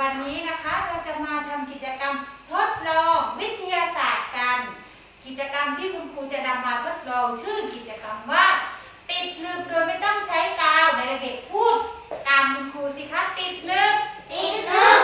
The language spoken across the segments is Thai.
วันนี้นะคะเราจะมาทำกิจกรรมทดลองวิทยาศาสตร์กัน กิจกรรมที่คุณครูจะนำมาทดลองชื่อกิจกรรมว่า ติดลึกโดยไม่ต้องใช้กาวเด็กๆพูด ตามคุณครูสิคะติดลึกติดนึบ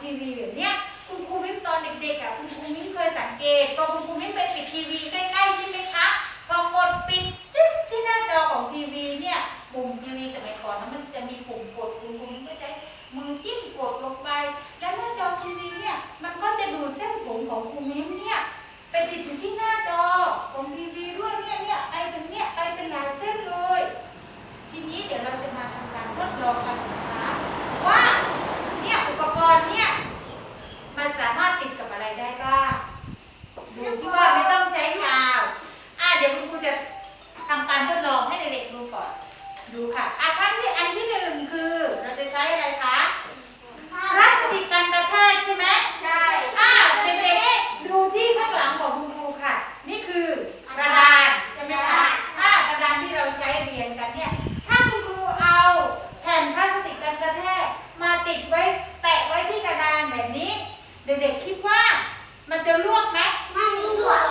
ทีวีแบบเนี้ยคุณครูมิ้มตอนเด็กๆอะคุณครูมิ้มเคยสังเกตพอคุณครูมิ้มไปปิดทีวีใกล้ๆใช่ไหมคะพอกดปิดจึ๊กที่หน้าจอของทีวีเนี่ยปุ่มทีวีสมัยก่อนนะมันจะมีปุ่มกดคุณครูมิ้มก็ใช้มือจิ้มกดลงไป แล้วหน้าจอทีวีเนี่ยมันก็จะดูเส้นผมของคุณมิ้มเนี่ย ดูค่ะอาขั้นที่อันที่หนึ่งคือ เราจะใช้อะไรคะพลาสติกกันกระแทกใช่ไหมใช่อ่าเด็กๆดูที่ข้างหลังของคุณครูค่ะ นี่คือกระดานใช่ไหมคะถ้ากระดานที่เราใช้เรียนกันเนี่ย ถ้าคุณครูเอาแผ่นพลาสติกกันกระแทกมาติดไว้แปะไว้ที่กระดานแบบนี้ เด็กๆคิดว่ามันจะลวกไหมไม่ลวก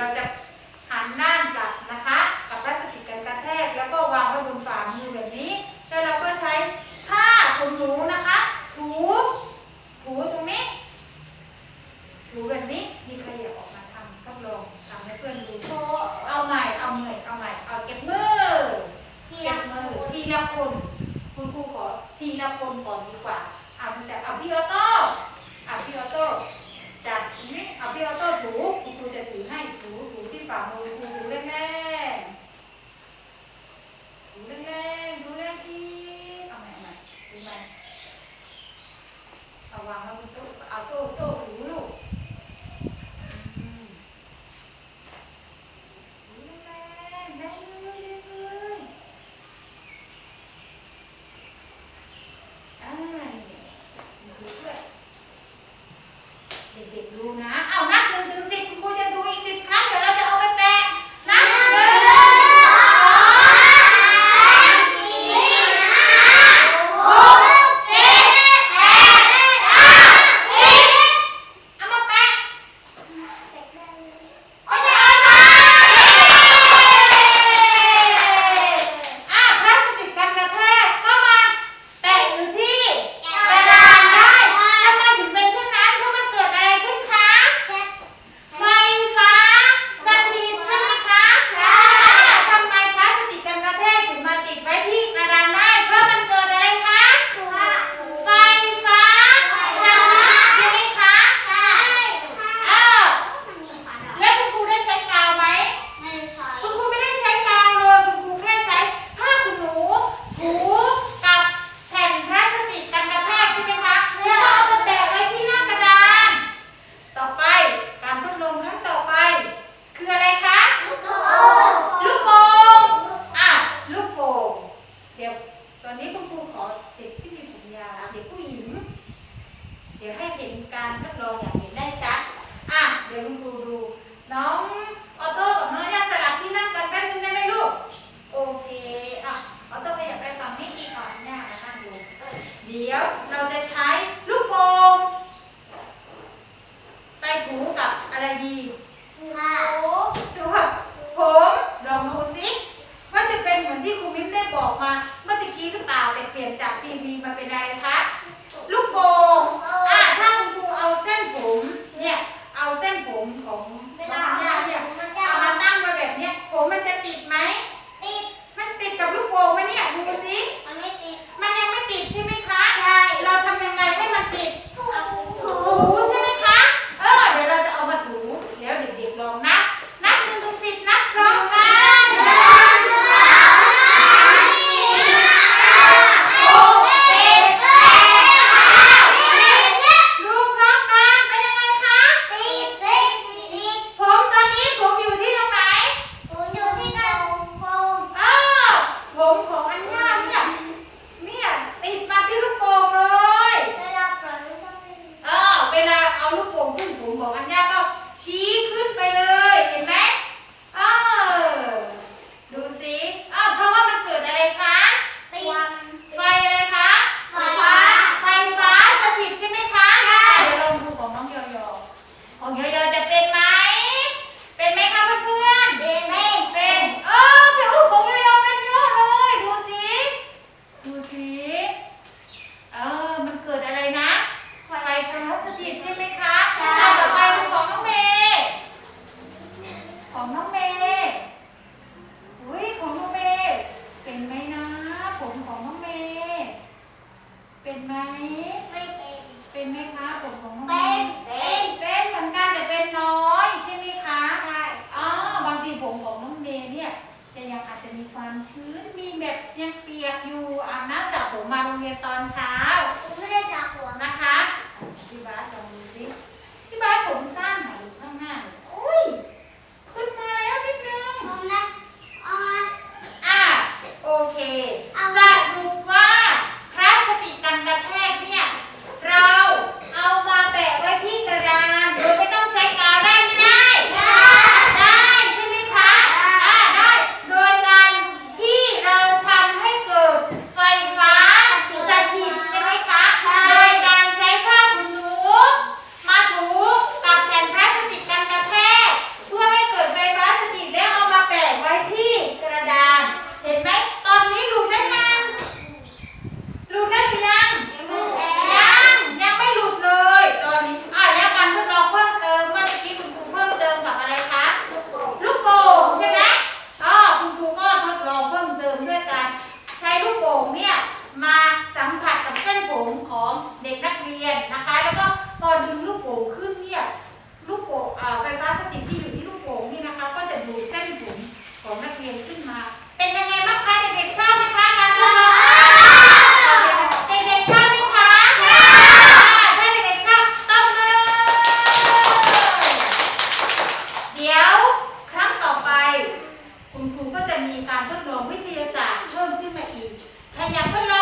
เราจะหันด้านกลับนะคะ กับพลาสติกกันกระแทก แล้วก็วางไว้บนฝ่ามือแบบนี้ แล้วเราก็ใช้ผ้าขนหนูนะคะ ถู ถูตรงนี้ ถูแบบนี้ มีใครอยากออกมาทำทดลองทำให้เพื่อนดู เอาใหม่ เอาใหม่ เอาใหม่ เอาเก็บมือ เก็บมือ ทีละคน คุณครูขอทีละคนก่อนดีกว่า เอาจากเอาพี่ออโต้ ভাঙা হতো เดี๋ยวเราจะใช้ลูกโป่งไปถูกับอะไรดีผ้าถูกับผมลองดูสิว่าจะเป็นเหมือนที่ครูมิ้มได้บอกมาเมื่อกี้หรือเปล่าแต่เปลี่ยนจากทีวีมาเป็นอะไรนะคะ ลูกโป่งอะถ้าคุณครูเอาเส้นผมเนี่ยเอาเส้นผมของ see? una pilar allá pues, con